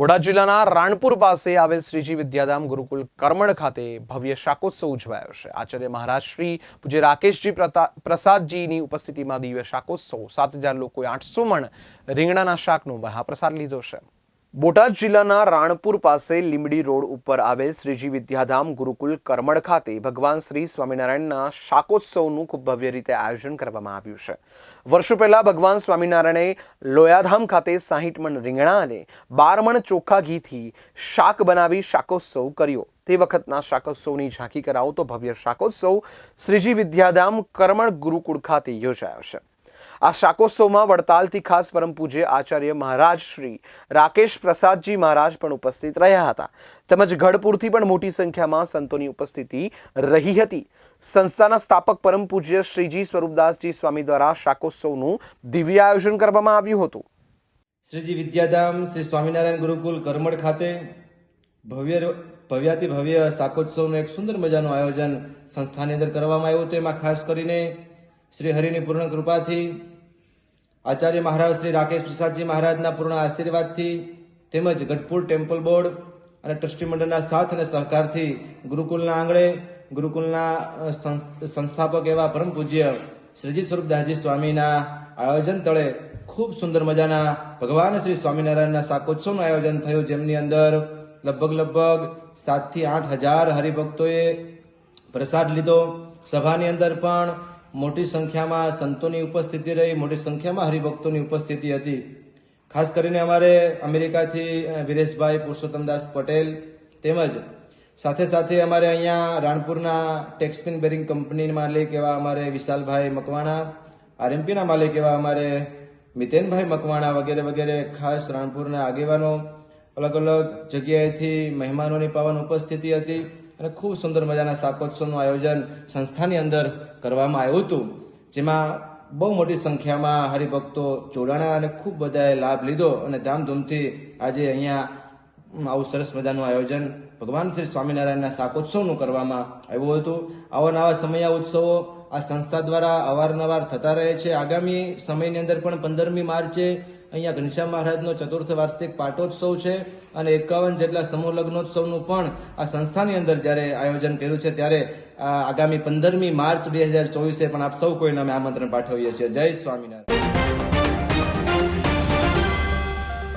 બોટાદ જિલ્લાના રાણપુર પાસે આવેલ શ્રીજી વિદ્યાધામ ગુરુકુલ કરમણ ખાતે ભવ્ય શાકોત્સવ ઉજવાયો છે. આચાર્ય મહારાજ શ્રી પૂજ્ય રાકેશજી પ્રસાદજીની ઉપસ્થિતિમાં દિવ્ય શાકોત્સવ, સાત હજાર લોકોએ આઠસો મણ રીંગણાના શાકનો મહાપ્રસાદ લીધો છે. બોટાદ જિલ્લાના રાણપુર પાસે લીંબડી રોડ ઉપર આવેલ શ્રીજી વિદ્યાધામ ગુરુકુલ કરમડ ખાતે ભગવાન શ્રી સ્વામિનારાયણના શાકોત્સવનું ખૂબ ભવ્ય રીતે આયોજન કરવામાં આવ્યું છે. વર્ષો પહેલા ભગવાન સ્વામિનારાયણે લોયાધામ ખાતે સાહીઠ મણ રીંગણા અને બાર મણ ચોખ્ખા ઘીથી શાક બનાવી શાકોત્સવ કર્યો. તે વખતના શાકોત્સવની ઝાંખી કરાવતો ભવ્ય શાકોત્સવ શ્રીજી વિદ્યાધામ કરમણ ગુરુકુળ ખાતે યોજાયો છે. આ શાકોત્સવમાં વડતાલથી ખાસ પરમ પૂજ્ય આચાર્ય મહારાજ શ્રી રાકેશ પ્રસાદજી મહારાજ પણ ઉપસ્થિત રહ્યા હતા. તેમજ ગઢપુરથી પણ મોટી સંખ્યામાં સંતોની ઉપસ્થિતિ રહી હતી. સંસ્થાના સ્થાપક પરમ પૂજ્ય શ્રીજી સ્વરૂપદાસજી સ્વામી દ્વારા શાકોત્સવનું દિવ્ય આયોજન કરવામાં આવ્યું હતું. શ્રીજી વિદ્યાધામ શ્રી સ્વામિનારાયણ ગુરુકુલ કરમડ ખાતે ભવ્ય ભવ્યાતિ ભવ્ય શાકોત્સવનું એક સુંદર મજાનું આયોજન સંસ્થાની અંદર કરવામાં આવ્યું હતું. એમાં ખાસ કરીને શ્રી હરિની પૂર્ણ કૃપાથી આચાર્ય મહારાજ શ્રી રાકેશ પ્રસાદજી મહારાજના પૂર્ણ આશીર્વાદથી તેમજ ગઢપુર ટેમ્પલ બોર્ડ અને ટ્રસ્ટી મંડળના સાથ અને સહકારથી ગુરુકુલના આંગણે ગુરુકુલના સંસ્થાપક એવા પરમ પૂજ્ય શ્રીજી સ્વરૂપદાસજી સ્વામીના આયોજન તળે ખૂબ સુંદર મજાના ભગવાન શ્રી સ્વામિનારાયણના શાકોત્સવનું આયોજન થયું, જેમની અંદર લગભગ લગભગ સાતથી આઠ હજાર હરિભક્તોએ પ્રસાદ લીધો. સભાની અંદર પણ મોટી સંખ્યામાં સંતોની ઉપસ્થિતિ રહી, મોટી સંખ્યામાં હરિભક્તોની ઉપસ્થિતિ હતી. ખાસ કરીને અમારે અમેરિકાથી વિરેશભાઈ પુરુષોત્તમદાસ પટેલ તેમજ સાથે સાથે અમારે અહીંયા રાણપુરના ટેક્સપિન બેરિંગ કંપની માલિક એવા અમારે વિશાલભાઈ મકવાણા, આરએમપીના માલિક એવા અમારે મિતેનભાઈ મકવાણા વગેરે વગેરે ખાસ રાણપુરના આગેવાનો અલગ અલગ જગ્યાએથી મહેમાનોની પાવન ઉપસ્થિતિ હતી. અને ખૂબ સુંદર મજાના શાકોત્સવનું આયોજન સંસ્થાની અંદર કરવામાં આવ્યું હતું, જેમાં બહુ મોટી સંખ્યામાં હરિભક્તો જોડાણા અને ખૂબ બધાએ લાભ લીધો અને ધામધૂમથી આજે અહીંયા આવું સરસ મજાનું આયોજન ભગવાન શ્રી સ્વામિનારાયણના શાકોત્સવનું કરવામાં આવ્યું હતું. આવા નવા સમયા ઉત્સવો આ સંસ્થા દ્વારા અવારનવાર થતા રહે છે. આગામી સમયની અંદર પણ પંદરમી માર્ચે અહીંયા ઘનશ્યામ મહારાજનો ચતુર્થ વાર્ષિક પાટોત્સવ છે અને એકાવન જેટલા સમૂહ લગ્નોત્સવનું પણ આ સંસ્થાની અંદર જ્યારે આયોજન કર્યું છે ત્યારે આગામી પંદરમી માર્ચ બે હજાર ચોવીસે પણ આપ સૌ કોઈને અમે આમંત્રણ પાઠવીએ છીએ. જય સ્વામિનારાયણ.